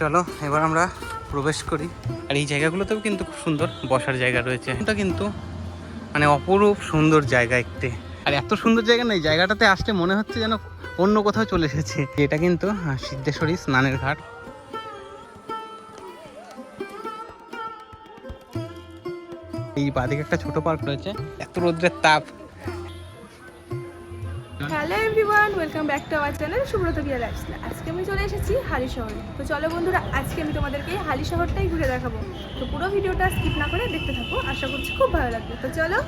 চলো এবার আমরা প্রবেশ করি। আর এই জায়গাগুলোতেও কিন্তু খুব সুন্দর বসার জায়গা রয়েছে। এটা কিন্তু মানে অপরূপ সুন্দর জায়গা একটি। আর এত সুন্দর জায়গা নেই জায়গাটাতে আসলে মনে হচ্ছে যেন অন্য কোথাও চলে এসেছে। এটা কিন্তু সিদ্ধেশ্বরী স্নানের ঘাট। এই বাদিকে একটা ছোট পার্ক রয়েছে। এত রোদ্রের তাপ। Welcome back to our channel Subrata Biya lifestyle আজকে আমি চলে এসেছি হালি শহরে। তো চলো বন্ধুরা আজকে আমি তোমাদেরকে হালি শহরটাই ঘুরে দেখাবো। তো পুরো ভিডিওটা স্কিপ না করে দেখতে থাকো আশা করছি খুব ভালো লাগবে। তো চলো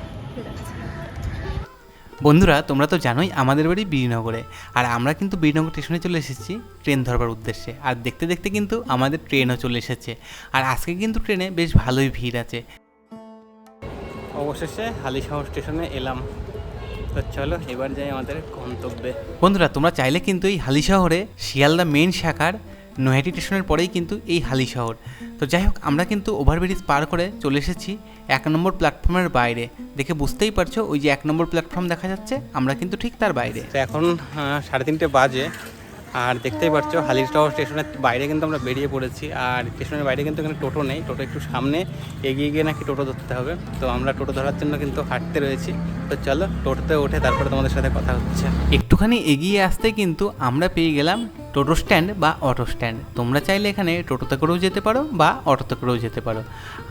বন্ধুরা তোমরা তো জানোই আমাদের বাড়ি বীরনগরে। আর আমরা কিন্তু বীরনগর স্টেশনে চলে এসেছি ট্রেন ধরবার উদ্দেশ্যে। আর দেখতে দেখতে কিন্তু আমাদের ট্রেনও চলে এসেছে। আর আজকে কিন্তু ট্রেনে বেশ ভালোই ভিড় আছে। অবশেষে হালিশহর স্টেশনে এলাম। তো চলো এবার যাই আমাদের গন্তব্যে। বন্ধুরা তোমরা চাইলে কিন্তু এই হালি শহরে শিয়ালদা মেন শাখার নৈহাটি স্টেশনের পরেই কিন্তু এই হালি শহর। তো যাই হোক আমরা কিন্তু ওভারব্রিজ পার করে চলে এসেছি এক নম্বর প্ল্যাটফর্মের বাইরে। দেখে বুঝতেই পারছ ওই যে এক নম্বর প্ল্যাটফর্ম দেখা যাচ্ছে আমরা কিন্তু ঠিক তার বাইরে। তো এখন সাড়ে তিনটে বাজে। আর দেখতেই পাচ্ছ হালিশহর স্টেশনের বাইরে কিন্তু আমরা বেরিয়ে পড়েছি। আর স্টেশনের বাইরে কিন্তু এখানে টোটো নেই, টোটো একটু সামনে। এগিয়ে গিয়ে নাকি টোটো ধরতে হবে। তো আমরা টোটো ধরার জন্য কিন্তু হাঁটতে রয়েছি। তো চলো টোটোতে ওঠে তারপরে তোমাদের সাথে কথা হচ্ছে। একটুখানি এগিয়ে আসতে কিন্তু আমরা পেয়ে গেলাম টোটো স্ট্যান্ড বা অটো স্ট্যান্ড। তোমরা চাইলে এখানে টোটোতে করেও যেতে পারো বা অটোতে করেও যেতে পারো।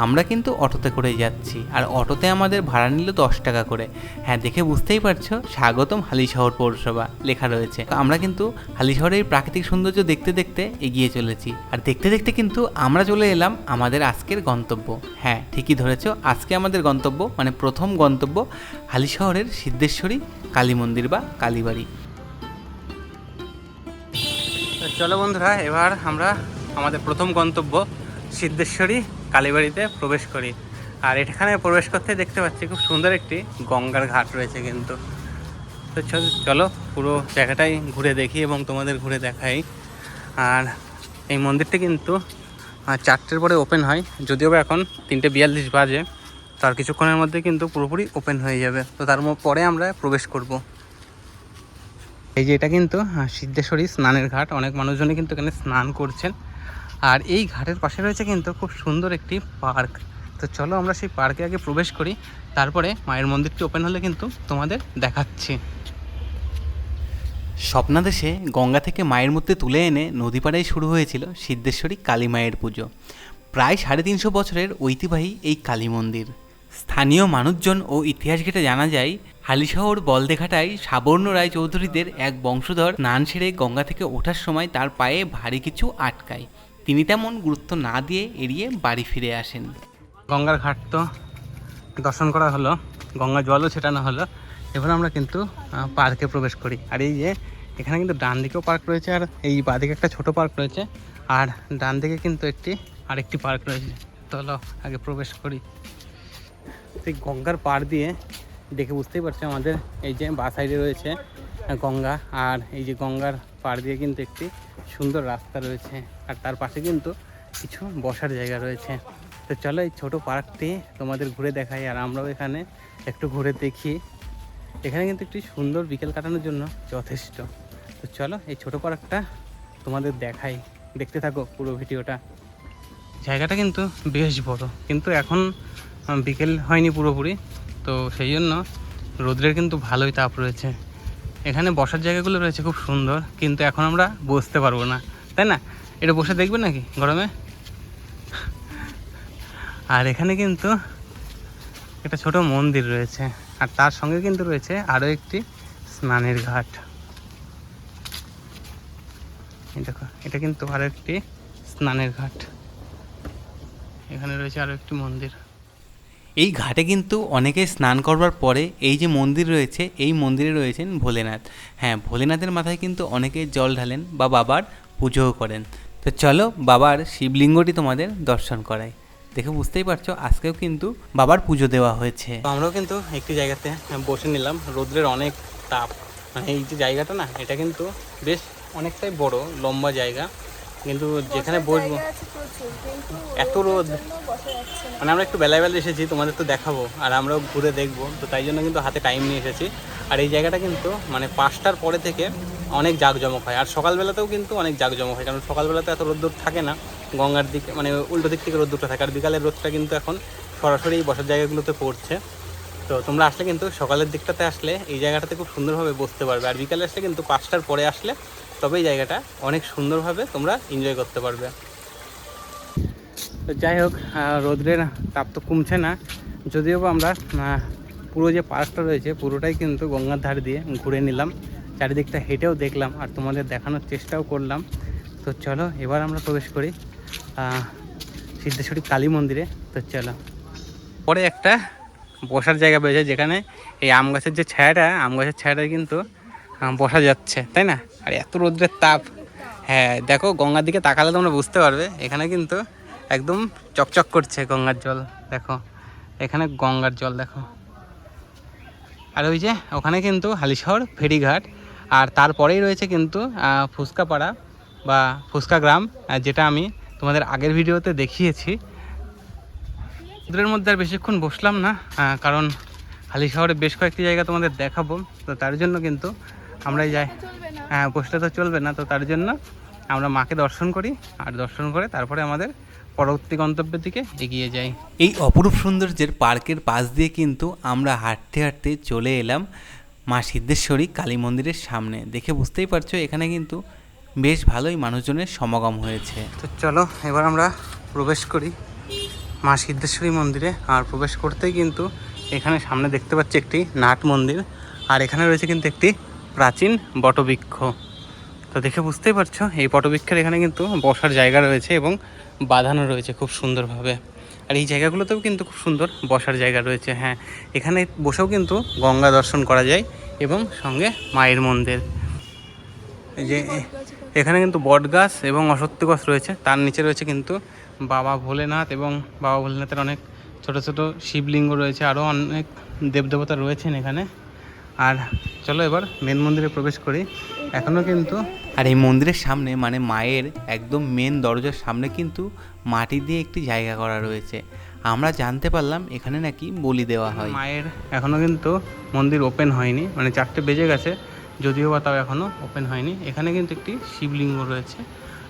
আমরা কিন্তু অটোতে করেই যাচ্ছি। আর অটোতে আমাদের ভাড়া নিল দশ টাকা করে। হ্যাঁ দেখে বুঝতেই পারছ, স্বাগতম হালিশহর পৌরসভা লেখা রয়েছে। তো আমরা কিন্তু হালিশহরের প্রাকৃতিক সৌন্দর্য দেখতে দেখতে এগিয়ে চলেছি। আর দেখতে দেখতে কিন্তু আমরা চলে এলাম আমাদের আজকের গন্তব্য। হ্যাঁ ঠিকই ধরেছো, আজকে আমাদের গন্তব্য মানে প্রথম গন্তব্য হালিশহরের সিদ্ধেশ্বরী, কালী মন্দির বা কালীবাড়ি। চলো বন্ধুরা, এবার আমরা আমাদের প্রথম গন্তব্য সিদ্ধেশ্বরী কালীবাড়িতে প্রবেশ করি। আর এখানে প্রবেশ করতে দেখতে পাচ্ছি খুব সুন্দর একটি গঙ্গার ঘাট রয়েছে কিন্তু। তো চল- পুরো জায়গাটাই ঘুরে দেখি এবং তোমাদের ঘুরে দেখাই। আর এই মন্দিরটি কিন্তু চারটের পরে ওপেন হয়, যদিও বা এখন তিনটে বিয়াল্লিশ বাজে, তার কিছুক্ষণের মধ্যে কিন্তু পুরোপুরি ওপেন হয়ে যাবে। তো তার পরে আমরা প্রবেশ করব। এই যে এটা কিন্তু আহ, সিদ্ধেশ্বরী স্নানের ঘাট। অনেক মানুষজনই কিন্তু এখানে স্নান করছেন। আর এই ঘাটের পাশে রয়েছে কিন্তু খুব সুন্দর একটি পার্ক। তো চলো আমরা সেই পার্কে আগে প্রবেশ করি। তারপরে মায়ের মন্দিরটি ওপেন হলে কিন্তু তোমাদের দেখাচ্ছি। স্বপ্নাদেশে গঙ্গা থেকে মায়ের মধ্যে তুলে এনে নদী পাড়ায় শুরু হয়েছিল সিদ্ধেশ্বরী কালী মায়ের পুজো। প্রায় সাড়ে তিনশো বছরের ঐতিহ্যবাহী এই কালী মন্দির। স্থানীয় মানুষজন ও ইতিহাস ঘেটে জানা যায়, হালিশহর বলদেঘাটায় সাবর্ণ রায় চৌধুরীদের এক বংশধর স্নান সেরে গঙ্গা থেকে ওঠার সময় তার পায়ে ভারী কিছু আটকায়। তিনি তেমন গুরুত্ব না দিয়ে এড়িয়ে বাড়ি ফিরে আসেন। গঙ্গার ঘাট তো দর্শন করা হলো, গঙ্গা জলও ছেটানো হলো। এবার আমরা কিন্তু পার্কে প্রবেশ করি। আর এই যে, এখানে কিন্তু ডান দিকেও পার্ক রয়েছে, আর এই বাঁদিকে একটা ছোট পার্ক রয়েছে। আর ডান দিকে কিন্তু একটি, আরেকটি পার্ক রয়েছে। চলো, আগে প্রবেশ করি। সেই গঙ্গার পাড় দিয়ে দেখে বুঝতেই পারছ আমাদের এই যে বা সাইডে রয়েছে গঙ্গা। আর এই যে গঙ্গার পাড় দিয়ে কিন্তু একটি সুন্দর রাস্তা রয়েছে। আর তার পাশে কিন্তু কিছু বসার জায়গা রয়েছে। তো চলো এই ছোটো পার্কটি তোমাদের ঘুরে দেখাই, আর আমরাও এখানে একটু ঘুরে দেখি। এখানে কিন্তু একটি সুন্দর বিকেল কাটানোর জন্য যথেষ্ট। তো চলো এই ছোটো পার্কটা তোমাদের দেখাই। দেখতে থাকো পুরো ভিডিওটা। জায়গাটা কিন্তু বেশ বড়। কিন্তু এখন বিকেল হয়নি পুরোপুরি, তো সেই জন্য রোদ্রের কিন্তু ভালোই তাপ রয়েছে। এখানে বসার জায়গাগুলো রয়েছে খুব সুন্দর, কিন্তু এখন আমরা বসতে পারব না। তাই না? এটা বসে দেখবে নাকি গরমে? আর এখানে কিন্তু একটা ছোট মন্দির রয়েছে, আর তার সঙ্গে কিন্তু রয়েছে আরও একটি স্নানের ঘাট। দেখো, এটা কিন্তু আরও একটি স্নানের ঘাট। এখানে রয়েছে আরও একটি মন্দির। এই ঘাটে কিন্তু অনেকে স্নান করবার পরে এই যে মন্দির রয়েছে, এই মন্দিরে রয়েছেন ভোলেনাথ। হ্যাঁ ভোলেনাথের মাথায় কিন্তু অনেকে জল ঢালেন বা বাবার পুজোও করেন। তো চলো বাবার শিবলিঙ্গটি তোমাদের দর্শন করাই। দেখে বুঝতেই পারছ, আজকেও কিন্তু বাবার পুজো দেওয়া হয়েছে। আমরাও কিন্তু একটি জায়গাতে বসে নিলাম। রোদ্রের অনেক তাপ। মানে এই যে জায়গাটা না, এটা কিন্তু বেশ অনেকটাই বড়, লম্বা জায়গা। কিন্তু যেখানে বসবো এত রোদ। মানে আমরা একটু বেলায় বেলা এসেছি তোমাদের তো দেখাবো আর আমরাও ঘুরে দেখব তো তাই জন্য কিন্তু হাতে টাইম নিয়ে এসেছি। আর এই জায়গাটা কিন্তু মানে পাঁচটার পরে থেকে অনেক জাঁকজমক হয় আর সকালবেলাতেও কিন্তু অনেক জাঁকজমক হয় কারণ সকালবেলাতে এত রোদ্দুর থাকে না গঙ্গার দিকে মানে উল্টো দিক থেকে রোদ্দুরটা থাকে আর বিকালের রোদটা কিন্তু এখন সরাসরি এই বসার জায়গাগুলোতে পড়ছে। তো তোমরা আসলে কিন্তু সকালের দিকটাতে আসলে এই জায়গাটাতে খুব সুন্দরভাবে বসতে পারবে। আর বিকালে আসলে কিন্তু পাঁচটার পরে আসলে তবে এই জায়গাটা অনেক সুন্দরভাবে তোমরা এনজয় করতে পারবে। তো যাই হোক রোদ্রের তাপ তো কমছে না। যদিও বা আমরা পুরো যে পার্কটা রয়েছে পুরোটাই কিন্তু গঙ্গার ধার দিয়ে ঘুরে নিলাম। চারিদিকটা হেঁটেও দেখলাম আর তোমাদের দেখানোর চেষ্টাও করলাম। তো চলো, এবার আমরা প্রবেশ করি সিদ্ধেশ্বরী কালী মন্দিরে। তো চলো। পরে একটা বসার জায়গা পেয়েছে যেখানে এই আম গাছের যে ছায়াটা, আম গাছের ছায়াটা কিন্তু বসা যাচ্ছে, তাই না? আর এত রোদ্রের তাপ। হ্যাঁ দেখো, গঙ্গার দিকে তাকালে তোমরা বুঝতে পারবে, এখানে কিন্তু একদম চকচক করছে গঙ্গার জল, দেখো। এখানে গঙ্গার জল, দেখো। আর ওই যে, ওখানে কিন্তু হালিশহর, ফেরিঘাট, আর তারপরেই রয়েছে কিন্তু ফুচকাপাড়া বা ফুচকা গ্রাম যেটা আমি তোমাদের আগের ভিডিওতে দেখিয়েছি। ওদের মধ্যে আর বেশিক্ষণ বসলাম না কারণ হালি শহরে বেশ কয়েকটি জায়গা তোমাদের দেখাবো তো তার জন্য কিন্তু আমরা এই যাই হ্যাঁ বসলে তো চলবে না তো তার জন্য আমরা মাকে দর্শন করি আর দর্শন করে তারপরে আমাদের পরবর্তী গন্তব্যের দিকে এগিয়ে যাই। এই অপরূপ সৌন্দর্যের পার্কের পাশ দিয়ে কিন্তু আমরা হাঁটতে হাঁটতে চলে এলাম মা সিদ্ধেশ্বরী কালী মন্দিরের সামনে। দেখে বুঝতেই পারছ এখানে কিন্তু বেশ ভালোই মানুষজনের সমাগম হয়েছে। তো চলো এবার আমরা প্রবেশ করি। মা সিদ্ধেশ্বরী মন্দিরে আর প্রবেশ করতেই কিন্তু এখানে সামনে দেখতে পাচ্ছি একটি নাট মন্দির আর এখানে রয়েছে কিন্তু একটি প্রাচীন বটবৃক্ষ। তো দেখে বুঝতেই পারছ, এই বটবৃক্ষের এখানে কিন্তু বসার জায়গা রয়েছে এবং বাঁধানো রয়েছে খুব সুন্দরভাবে। আর এই জায়গাগুলোতেও কিন্তু খুব সুন্দর বসার জায়গা রয়েছে হ্যাঁ। এখানে বসেও কিন্তু গঙ্গা দর্শন করা যায় এবং সঙ্গে মায়ের মন্দির। যে এখানে কিন্তু বট গাছ এবং অসত্য গাছ রয়েছে, তার নিচে রয়েছে কিন্তু বাবা ভোলেনাথ এবং বাবা ভোলেনাথের অনেক ছোট ছোট শিবলিঙ্গ রয়েছে আরও অনেক দেবদেবতা রয়েছেন এখানে। আর চলো এবার মেন মন্দিরে প্রবেশ করি। এখনও কিন্তু আর এই মন্দিরের সামনে মানে মায়ের একদম মেন দরজার সামনে কিন্তু মাটি দিয়ে একটি জায়গা করা রয়েছে। আমরা জানতে পারলাম এখানে নাকি বলি দেওয়া হয়। মায়ের এখনও কিন্তু মন্দির ওপেন হয়নি মানে চারটে বেজে গেছে যদিও বা তাও এখনও ওপেন হয়নি। এখানে কিন্তু একটি শিবলিঙ্গ রয়েছে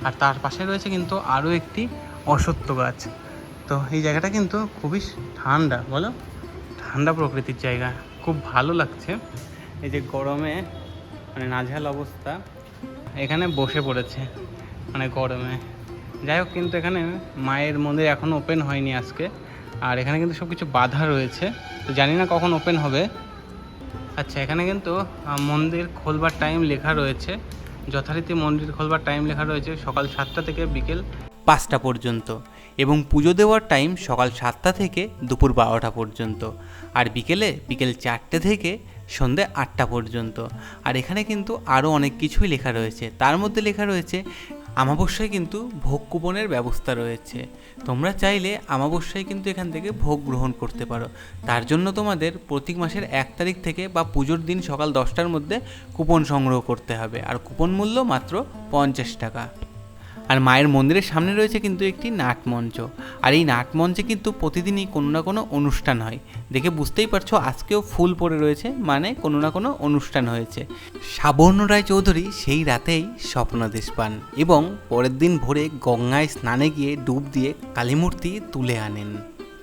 আর তার পাশে রয়েছে কিন্তু আরও একটি অসত্য গাছ। তো এই জায়গাটা কিন্তু খুবই ঠান্ডা, বলো? ঠান্ডা প্রকৃতির জায়গা। খুব ভালো লাগছে। এই যে গরমে মানে নাঝাল অবস্থা। এখানে বসে পড়েছে মানে গরমে। যাই হোক, কিন্তু এখানে মায়ের মন্দির এখনও ওপেন হয়নি আজকে। আর এখানে কিন্তু সব কিছু বাধা রয়েছে। তো জানি না কখন ওপেন হবে। আচ্ছা এখানে কিন্তু মন্দির খোলবার টাইম লেখা রয়েছে। যথারীতি মন্দির খোলবার টাইম লেখা রয়েছে সকাল সাতটা থেকে বিকেল পাঁচটা পর্যন্ত এবং পুজো দেওয়ার টাইম সকাল সাতটা থেকে দুপুর বারোটা পর্যন্ত। আর বিকেলে বিকেল চারটে থেকে সন্ধে আটটা পর্যন্ত। আর এখানে কিন্তু আরও অনেক কিছুই লেখা রয়েছে। তার মধ্যে লেখা রয়েছে আমাবস্যায় কিন্তু ভোগ কুপনের ব্যবস্থা রয়েছে। তোমরা চাইলে আমাবস্যায় কিন্তু এখান থেকে ভোগ গ্রহণ করতে পারো। তার জন্য তোমাদের প্রতি মাসের এক তারিখ থেকে বা পুজোর দিন সকাল দশটার মধ্যে কুপন সংগ্রহ করতে হবে। আর কুপন মূল্য মাত্র পঞ্চাশ টাকা। আর মায়ের মন্দিরের সামনে রয়েছে কিন্তু একটি নাটমঞ্চ। আর এই নাটমঞ্চে কিন্তু প্রতিদিনই কোনো না কোনো অনুষ্ঠান হয়। দেখে বুঝতেই পারছ আজকেও ফুল পড়ে রয়েছে মানে কোনো না কোনো অনুষ্ঠান হয়েছে। সাবর্ণ রায় চৌধুরী সেই রাতেই স্বপ্নাদেশ পান এবং পরের দিন ভোরে গঙ্গায় স্নানে গিয়ে ডুব দিয়ে কালীমূর্তি তুলে আনেন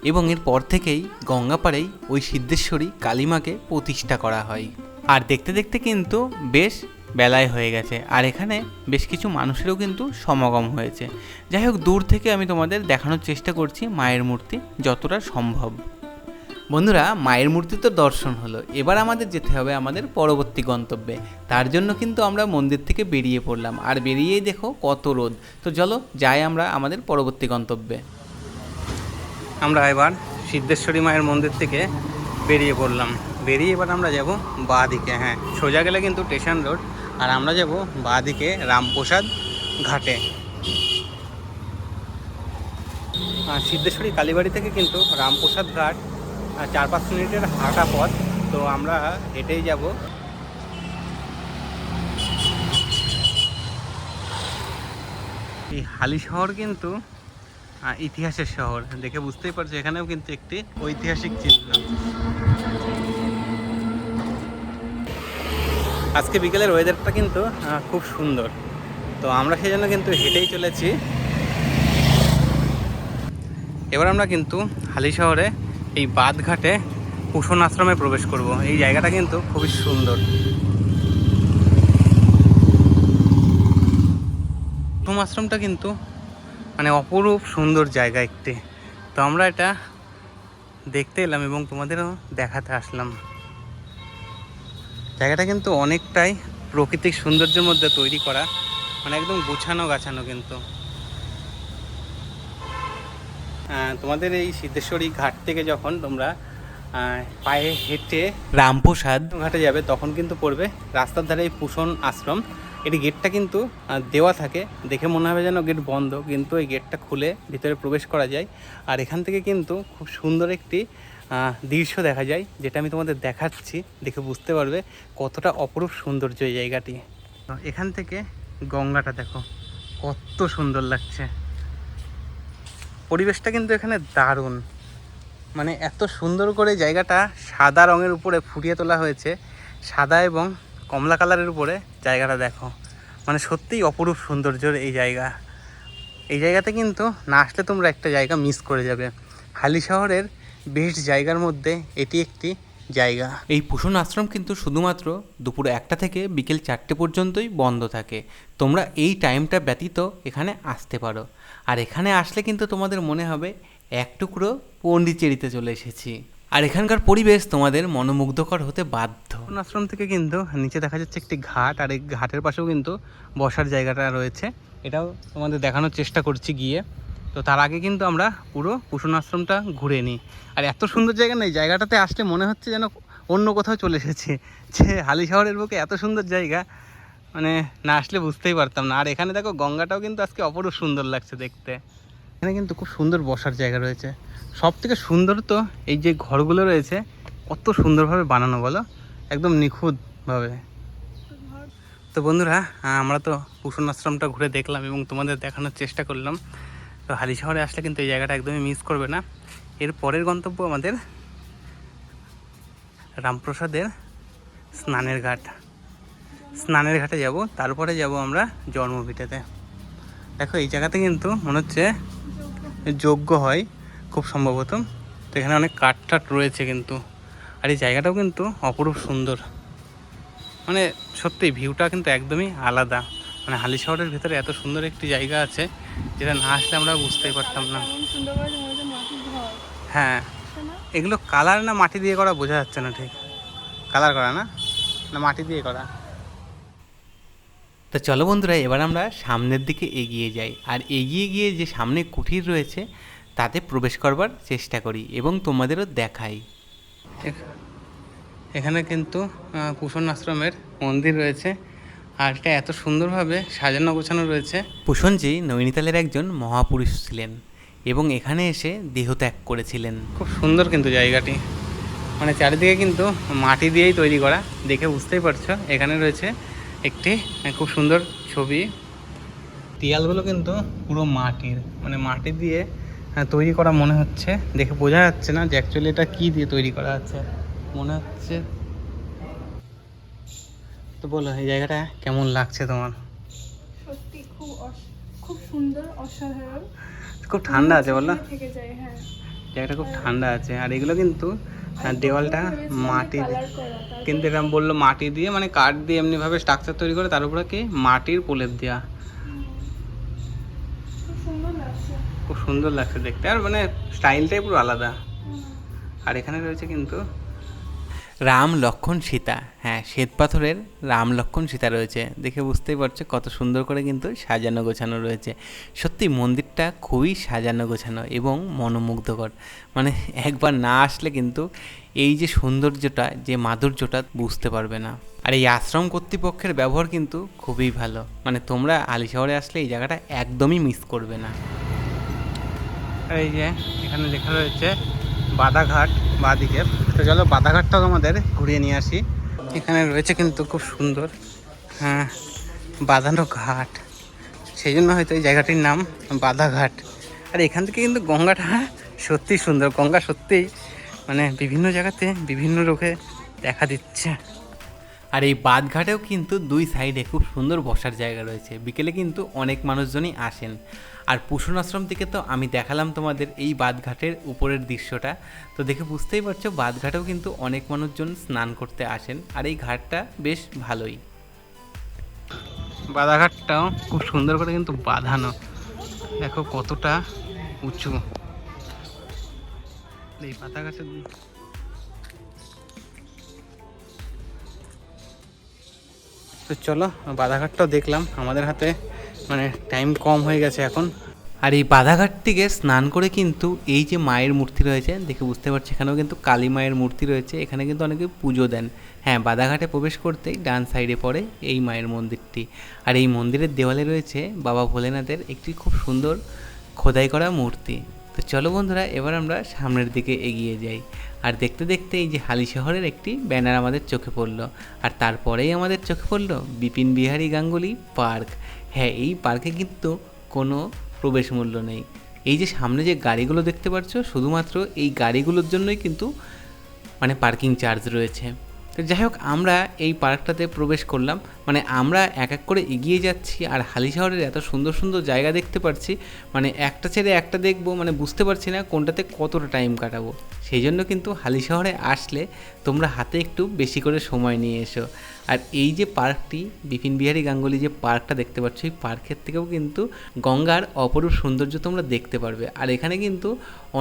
এবং এরপর থেকেই গঙ্গাপাড়েই ওই সিদ্ধেশ্বরী কালীমাকে প্রতিষ্ঠা করা হয়। আর দেখতে দেখতে কিন্তু বেশ বেলায় হয়ে গেছে। আর এখানে বেশ কিছু মানুষেরও কিন্তু সমাগম হয়েছে। যাই হোক, দূর থেকে আমি তোমাদের দেখানোর চেষ্টা করছি মায়ের মূর্তি যতটা সম্ভব। বন্ধুরা, মায়ের মূর্তি তো দর্শন হলো। এবার আমাদের যেতে হবে আমাদের পরবর্তী গন্তব্যে। তার জন্য কিন্তু আমরা মন্দির থেকে বেরিয়ে পড়লাম। আর বেরিয়েই দেখো কত রোদ। তো চলো, যাই আমরা আমাদের পরবর্তী গন্তব্যে। আমরা এবার সিদ্ধেশ্বরী মায়ের মন্দির থেকে বেরিয়ে পড়লাম। বেরিয়ে এবার আমরা যাব বাঁ দিকে। হ্যাঁ সোজা গেলে কিন্তু স্টেশন রোড। আর আমরা যাব বাঁ দিকে রামপ্রসাদ ঘাটে। সিদ্ধেশ্বরী কালীবাড়ি থেকে কিন্তু রামপ্রসাদ ঘাট চার পাঁচ মিনিটের হাঁটা পথ, তো আমরা হেঁটেই যাব। এই হালি শহর কিন্তু ইতিহাসের শহর, দেখে বুঝতেই পারছ, এখানেও কিন্তু একটি ঐতিহাসিক চিহ্ন। আজকে বিকেলের ওয়েদারটা কিন্তু খুব সুন্দর। তো আমরা সেই জন্য কিন্তু হেঁটেই চলেছি। এবার আমরা কিন্তু হালি শহরে এই বাঁধঘাটে কুশন আশ্রমে প্রবেশ করব। এই জায়গাটা কিন্তু খুবই সুন্দর। কুসুম আশ্রমটা কিন্তু মানে অপরূপ সুন্দর জায়গা একটি। তো আমরা এটা দেখতে এলাম এবং তোমাদেরও দেখাতে আসলাম। জায়গাটা কিন্তু অনেকটাই প্রাকৃতিক সৌন্দর্যের মধ্যে তৈরি করা মানে একদম গুছানো গাছানো কিন্তু। তোমাদের এই সিদ্ধেশ্বরী ঘাট থেকে যখন তোমরা পায়ে হেঁটে রামপ্রসাদ। ঘাটে যাবে তখন কিন্তু পড়বে রাস্তার ধারে এই পুষণ আশ্রম। এটি গেটটা কিন্তু দেওয়া থাকে। দেখে মনে হবে যেন গেট বন্ধ কিন্তু এই গেটটা খুলে ভিতরে প্রবেশ করা যায়। আর এখান থেকে কিন্তু খুব সুন্দর একটি দৃশ্য দেখা যায়, যেটা আমি তোমাদের দেখাচ্ছি, দেখে বুঝতে পারবে কতটা অপরূপ সৌন্দর্য এই জায়গাটি। এখান থেকে গঙ্গাটা দেখো, কত সুন্দর লাগছে। পরিবেশটা কিন্তু এখানে দারুণ। মানে এত সুন্দর করে জায়গাটা সাদা রঙের উপরে ফুটিয়ে তোলা হয়েছে, সাদা এবং কমলা কালারের উপরে জায়গাটা দেখো। মানে সত্যিই অপরূপ সৌন্দর্যের এই জায়গা। এই জায়গাতে কিন্তু না আসলে তোমরা একটা জায়গা মিস করে যাবে। হালি শহরের বেস্ট জায়গার মধ্যে এটি একটি জায়গা। এই পুষণ আশ্রম কিন্তু শুধুমাত্র দুপুর একটা থেকে বিকেল চারটে পর্যন্তই বন্ধ থাকে। তোমরা এই টাইমটা ব্যতীত এখানে আসতে পারো। আর এখানে আসলে কিন্তু তোমাদের মনে হবে এক টুকরো পন্ডিচেরিতে চলে এসেছি। আর এখানকার পরিবেশ তোমাদের মনোমুগ্ধকর হতে বাধ্য। আশ্রম থেকে কিন্তু নিচে দেখা যাচ্ছে একটি ঘাট আর এই ঘাটের পাশেও কিন্তু বসার জায়গাটা রয়েছে। এটাও তোমাদের দেখানোর চেষ্টা করছি গিয়ে। তো তার আগে কিন্তু আমরা পুরো কুসুন আশ্রমটা ঘুরে নিই। আর এত সুন্দর জায়গা নেই, জায়গাটাতে আসলে মনে হচ্ছে যেন অন্য কোথাও চলে এসেছে। যে হালি শহরের বুকে এত সুন্দর জায়গা মানে না আসলে বুঝতেই পারতাম না। আর এখানে দেখো গঙ্গাটাও কিন্তু আজকে অপরূপ সুন্দর লাগছে দেখতে। এখানে কিন্তু খুব সুন্দর বসার জায়গা রয়েছে। সব থেকে সুন্দর তো এই যে ঘরগুলো রয়েছে, কত সুন্দরভাবে বানানো বলো? একদম নিখুঁতভাবে। তো বন্ধুরা, আমরা তো কুসুন আশ্রমটা ঘুরে দেখলাম এবং তোমাদের দেখানোর চেষ্টা করলাম। তো হালি শহরে আসলে কিন্তু এই জায়গাটা একদমই মিস করবে না। এর পরের গন্তব্য আমাদের রামপ্রসাদের স্নানের ঘাট। স্নানের ঘাটে যাব, তারপরে যাব আমরা জন্মভিটাতে। দেখো, এই জায়গাতে কিন্তু মনে হচ্ছে যোগ্য হয়, খুব সম্ভবত। তো এখানে অনেক কাঠ টাট রয়েছে কিন্তু। আর এই জায়গাটাও কিন্তু অপরূপ সুন্দর। মানে সত্যি ভিউটা কিন্তু একদমই আলাদা। মানে হালি শহরের ভিতরে এত সুন্দর একটি জায়গা আছে যেটা না আসলে আমরা বুঝতেই পারতাম না। হ্যাঁ। এগুলো কালার না মাটি দিয়ে করা বোঝা যাচ্ছে না ঠিক? কালার করা না? না মাটি দিয়ে করা। তো চলো বন্ধুরা এবার আমরা সামনের দিকে এগিয়ে যাই। আর এগিয়ে গিয়ে যে সামনে কুঠির রয়েছে তাতে প্রবেশ করবার চেষ্টা করি এবং তোমাদেরও দেখাই। এখানে কিন্তু কুষণ আশ্রমের মন্দির রয়েছে। আর এটা এত সুন্দরভাবে সাজানো গোছানো রয়েছে। পুষণজি নৈনিতালের একজন মহাপুরুষ ছিলেন এবং এখানে এসে দেহত্যাগ করেছিলেন। খুব সুন্দর কিন্তু জায়গাটি। মানে চারিদিকে কিন্তু মাটি দিয়েই তৈরি করা। দেখে বুঝতেই পারছ এখানে রয়েছে একটি খুব সুন্দর ছবি। দেয়ালগুলো কিন্তু পুরো মাটির। মানে মাটি দিয়ে তৈরি করা মনে হচ্ছে। দেখে বোঝা যাচ্ছে না যে অ্যাকচুয়ালি এটা কী দিয়ে তৈরি করা আছে। মনে হচ্ছে তো বলো এই জায়গাটা কেমন লাগছে তোমার? সত্যি খুব খুব সুন্দর অসাধারণ। খুব ঠান্ডা আছে বলো। হ্যাঁ। জায়গাটা খুব ঠান্ডা আছে। আর এগুলো কিন্তু দেওয়ালটা মাটি কিন্তু এটা বলল মাটি দিয়ে মানে কাঠ দিয়ে এমনিভাবে স্ট্রাকচার তৈরি করে তার উপরে কি মাটির প্রলেপ দেওয়া খুব সুন্দর লাগছে। দেখতে। আর মানে স্টাইলটাই পুরো আলাদা। আর এখানে রয়েছে কিন্তু রাম লক্ষণ সীতা। হ্যাঁ শ্বেত পাথরের রাম লক্ষণ সীতা রয়েছে। দেখে বুঝতেই পারছ কত সুন্দর করে কিন্তু সাজানো গোছানো রয়েছে। সত্যি মন্দিরটা খুবই সাজানো গোছানো এবং মনোমুগ্ধকর। মানে একবার না আসলে কিন্তু এই যে সৌন্দর্যটা, যে মাধুর্যটা বুঝতে পারবে না। আর এই আশ্রম কর্তৃপক্ষের ব্যবহার কিন্তু খুবই ভালো। মানে তোমরা আলি শহরে আসলে এই জায়গাটা একদমই মিস করবে না। এই যে এখানে লেখা রয়েছে বাদাঘাট বাদিকে। তো চলো বাদাঘাটটাও আমাদের ঘুরিয়ে নিয়ে আসি। এখানে রয়েছে কিন্তু খুব সুন্দর হ্যাঁ বাঁধানো ঘাট। সেই জন্য হয়তো এই জায়গাটির নাম বাদাঘাট আর এখান থেকে কিন্তু গঙ্গাটা সত্যিই সুন্দর। গঙ্গা সত্যিই মানে বিভিন্ন জায়গাতে বিভিন্ন রোগে দেখা দিচ্ছে। আর এই বাঁধঘাটেও কিন্তু দুই সাইডে খুব সুন্দর বসার জায়গা রয়েছে। বিকেলে কিন্তু অনেক মানুষজনই আসেন। আর পুষণ আশ্রম থেকে তো আমি দেখালাম তোমাদের এই বাঁধঘাটের উপরের দৃশ্যটা। তো দেখে বুঝতেই পারছ, বাঁধঘাটেও কিন্তু অনেক মানুষজন স্নান করতে আসেন। আর এই ঘাটটা বেশ ভালোই। বাধাঘাটটাও খুব সুন্দর করে কিন্তু বাঁধানো। দেখো কতটা উঁচু। এই বাধাঘাটের তো চলো, বাধাঘাটটাও দেখলাম। আমাদের হাতে মানে টাইম কম হয়ে গেছে এখন। আর এই বাধাঘাট থেকে স্নান করে কিন্তু এই যে মায়ের মূর্তি রয়েছে, দেখে বুঝতে পারছি এখানেও কিন্তু কালী মায়ের মূর্তি রয়েছে। এখানে কিন্তু অনেকে পুজো দেন। হ্যাঁ বাধাঘাটে প্রবেশ করতেই ডান সাইডে পড়ে এই মায়ের মন্দিরটি। আর এই মন্দিরের দেওয়ালে রয়েছে বাবা ভোলেনাথের একটি খুব সুন্দর খোদাই করা মূর্তি। তো চলো বন্ধুরা, এবার আমরা সামনের দিকে এগিয়ে যাই। আর দেখতে দেখতে এই যে হালি শহরের একটি ব্যানার আমাদের চোখে পড়ল। আর তারপরেই আমাদের চোখে পড়ল বিপিন বিহারী গাঙ্গুলি পার্ক। হ্যাঁ এই পার্কে কিন্তু কোনো প্রবেশ মূল্য নেই। এই যে সামনে যে গাড়িগুলো দেখতে পাচ্ছ, শুধুমাত্র এই গাড়িগুলোর জন্যই কিন্তু মানে পার্কিং চার্জ রয়েছে। তো যাই হোক, আমরা এই পার্কটাতে প্রবেশ করলাম। মানে আমরা এক এক করে এগিয়ে যাচ্ছি আর হালি শহরের এত সুন্দর সুন্দর জায়গা দেখতে পাচ্ছি মানে একটা ছেড়ে একটা দেখব মানে বুঝতে পারছি না কোনটাতে কতটা টাইম কাটাবো। সেই জন্য কিন্তু হালি শহরে আসলে তোমরা হাতে একটু বেশি করে সময় নিয়ে এসো। আর এই যে পার্কটি, বিপিন বিহারী গাঙ্গুলি যে পার্কটা দেখতে পাচ্ছ, এই পার্কের থেকেও কিন্তু গঙ্গার অপরূপ সৌন্দর্য তোমরা দেখতে পারবে। আর এখানে কিন্তু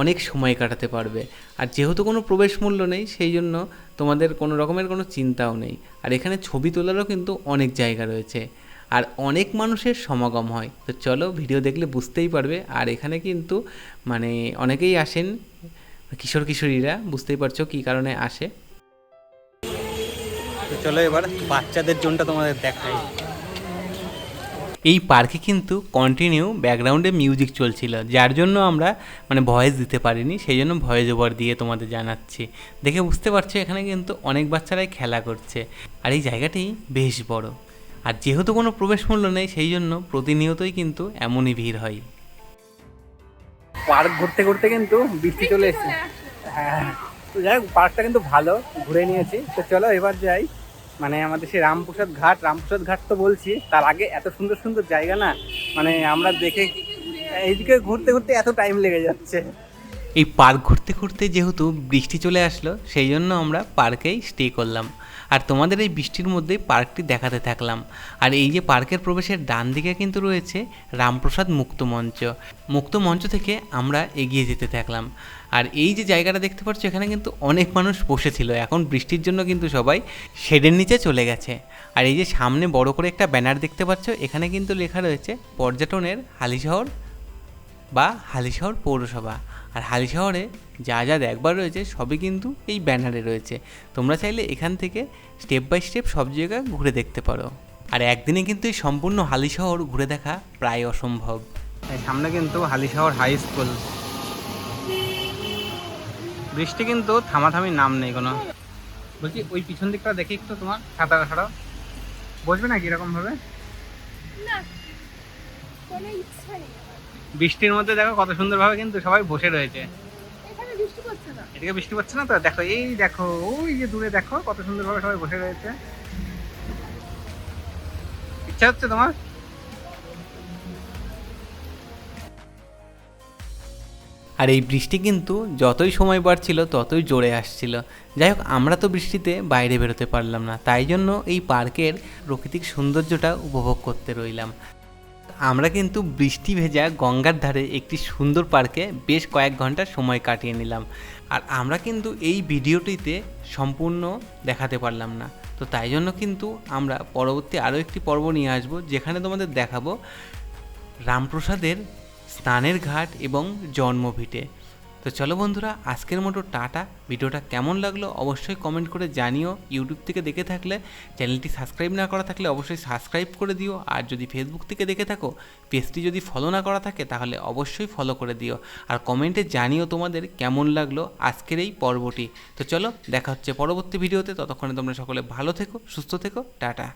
অনেক সময় কাটাতে পারবে। আর যেহেতু কোনো প্রবেশ মূল্য নেই, সেই জন্য তোমাদের কোনো রকমের কোনো চিন্তাও নেই। আর এখানে ছবি তোলারও কিন্তু অনেক জায়গা রয়েছে। আর অনেক মানুষের সমাগম হয়। তো চলো ভিডিও দেখলে বুঝতেই পারবে। আর এখানে কিন্তু মানে অনেকেই আসেন, কিশোর কিশোরীরা, বুঝতেই পারছ কী কারণে আসে। তো চলো এবার বাচ্চাদের জোনটা তোমাদের দেখাই। এই পার্কে কিন্তু কন্টিনিউ ব্যাকগ্রাউন্ডে মিউজিক চলছিল, যার জন্য আমরা মানে ভয়েস দিতে পারিনি, সেই জন্য ভয়েস ওভার দিয়ে তোমাদের জানাচ্ছি। দেখে বুঝতে পারছ, এখানে কিন্তু অনেক বাচ্চারাই খেলা করছে। আর এই জায়গাটি বেশ বড়। আর যেহেতু কোনো প্রবেশ মূল্য নেই, সেই জন্য প্রতিনিয়তই কিন্তু এমনই ভিড় হয়। পার্ক ঘুরতে ঘুরতে কিন্তু বৃষ্টি চলে এসেছে। হ্যাঁ। তো যাই হোক, পার্কটা কিন্তু ভালো, ঘুরে নিয়েছি। তো চলো এবার যাই। মানে আমাদের সেই রামপ্রসাদ ঘাট রামপ্রসাদ ঘাট তো বলছি, তার আগে এত সুন্দর সুন্দর জায়গা না মানে আমরা দেখে এইদিকে ঘুরতে ঘুরতে এত টাইম লেগে যাচ্ছে। এই পার্ক ঘুরতে ঘুরতে যেহেতু বৃষ্টি চলে আসলো, সেই জন্য আমরা পার্কেই স্টে করলাম। আর তোমাদের এই বৃষ্টির মধ্যেই পার্কটি দেখাতে থাকলাম। আর এই যে পার্কের প্রবেশের ডান দিকে কিন্তু রয়েছে রামপ্রসাদ মুক্ত মঞ্চ। মুক্ত মঞ্চ থেকে আমরা এগিয়ে যেতে থাকলাম। আর এই যে জায়গাটা দেখতে পাচ্ছ, এখানে কিন্তু অনেক মানুষ বসেছিল। এখন বৃষ্টির জন্য কিন্তু সবাই শেডের নিচে চলে গেছে। আর এই যে সামনে বড় করে একটা ব্যানার দেখতে পাচ্ছ, এখানে কিন্তু লেখা রয়েছে, পর্যটনের হালিশহর বা হালিশহর পৌরসভা। আর হালিশহরে যা যা দেখবার রয়েছে, সবই কিন্তু এই ব্যানারে রয়েছে। তোমরা চাইলে এখান থেকে স্টেপ বাই স্টেপ সব জায়গা ঘুরে দেখতে পারো। আর একদিনে কিন্তু এই সম্পূর্ণ হালিশহর ঘুরে দেখা প্রায় অসম্ভব। সামনে কিন্তু হালিশহর হাই স্কুল। বৃষ্টি কিন্তু থামাথামি নাম নেই কোনো। বলছি ওই পিছন দিকটা দেখি একটু তোমার ছাতা ছাড়াও বসবে না কীরকম ভাবে। বৃষ্টির মধ্যে দেখো কত সুন্দরভাবে কিন্তু সবাই বসে রয়েছে। এদিকে বৃষ্টি পড়ছে না তো? দেখো এই দেখো ওই যে দূরে দেখো কত সুন্দরভাবে সবাই বসে রয়েছে। ইচ্ছা হচ্ছে তোমার? আর এই বৃষ্টি কিন্তু যতই সময় বাড়ছিল, ততই জোরে আসছিল। যাই হোক, আমরা তো বৃষ্টিতে বাইরে বেরোতে পারলাম না, তাই জন্য এই পার্কের প্রাকৃতিক সৌন্দর্যটা উপভোগ করতে রইলাম। আমরা কিন্তু বৃষ্টি ভেজা গঙ্গার ধারে একটি সুন্দর পার্কে বেশ কয়েক ঘণ্টা সময় কাটিয়ে নিলাম। আর আমরা কিন্তু এই ভিডিওটিতে সম্পূর্ণ দেখাতে পারলাম না। তো তাই জন্য কিন্তু আমরা পরবর্তী আরও একটি পর্ব নিয়ে আসব, যেখানে তোমাদের দেখাবো রামপ্রসাদের স্নানের ঘাট এবং জন্মভিটে। তো চলো বন্ধুরা, আজকের মতো টাটা। ভিডিওটা কেমন লাগল অবশ্যই কমেন্ট করে জানিও। ইউটিউব থেকে দেখে থাকলে, চ্যানেলটি সাবস্ক্রাইব না করা থাকলে অবশ্যই সাবস্ক্রাইব করে দিও। আর যদি ফেসবুক থেকে দেখে থাকো পেজটি যদি ফলো না করা থাকে, তাহলে অবশ্যই ফলো করে দিও। আর কমেন্টে জানিও তোমাদের কেমন লাগল আজকের এই পর্বটি। তো চলো, দেখা হচ্ছে পরবর্তী ভিডিওতে। ততক্ষণে তোমরা সকলে ভালো থেকো, সুস্থ থেকো। টাটা।